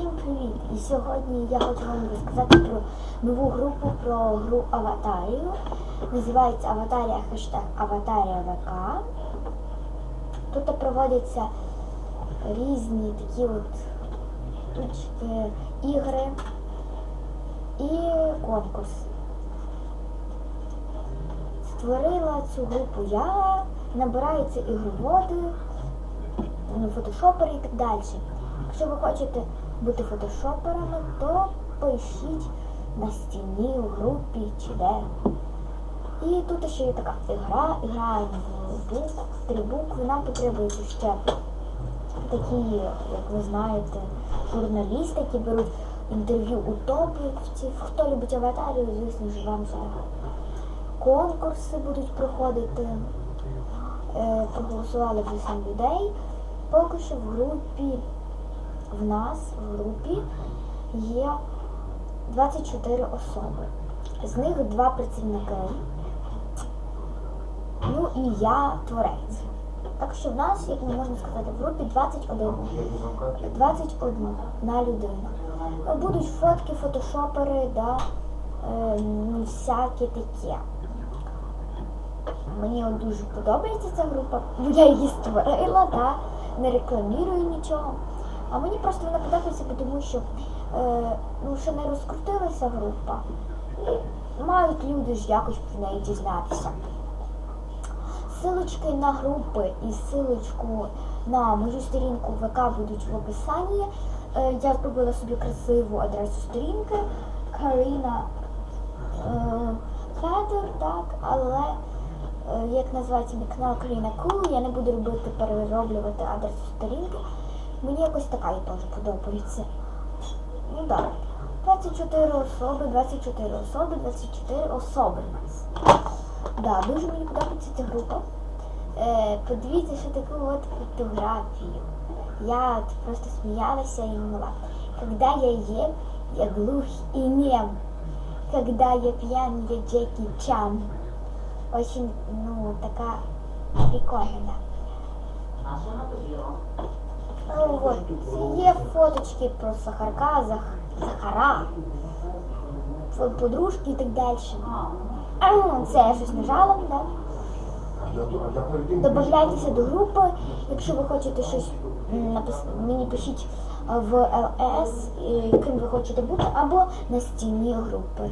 Всім привіт! І сьогодні я хочу вам розказати про нову групу, про гру Аватарію. Називається Аватарія хештег Аватарія ВК. Тут проводяться різні такі от штучки, ігри і конкурс. Створила цю групу я, набираються ігроводи, фотошопери і так далі. Якщо ви хочете бути фотошоперами, то пишіть на стіні, у групі чи де. І тут ще є така ігра, граємо в бук, три букви. Нам потребуються ще такі, як ви знаєте, журналісти, які беруть інтерв'ю у топовців. Хто любить аватарію, звісно ж, вам сюди. Конкурси будуть проходити. Е, проголосували вже 7 людей. Поки що в групі в нас в групі є 24 особи. З них два працівники. Ну і я творець. Так що в нас, як ми можна сказати, в групі 21. 21 на людину. Будуть фотки, фотошопери, да, е, ну, всяке таке. Мені дуже подобається ця група, бо я її створила, да, не рекламірую нічого. А мені просто вона подобається, тому що е, ну, ще не розкрутилася група. І мають люди ж якось про неї дізнатися. Силочки на групи і силочку на мою сторінку ВК будуть в описанні. Е, я зробила собі красиву адресу сторінки Каріна е, Федор, так, але е, як називається мій канал Каріна Кул, я не буду робити перероблювати адресу сторінки. Мені якось така і теж подобається. Ну так. 24 особи, 24 особи, 24 особи в нас. Да, дуже мені подобається ця група. Е, подивіться, що таку от фотографію. Я просто смеялась и думала, когда я ем, я глух и нем. Когда я пьян, я Джеки Чан. Очень, ну, такая прикольная. Ну, вот, є фоточки про Сахарка, Зах... Захара, подружки і так далі. А, Це я щось нажала, да? Добавляйтеся до групи, якщо ви хочете щось напис... мені пишіть в ЛС, е, ким ви хочете бути, або на стіні групи.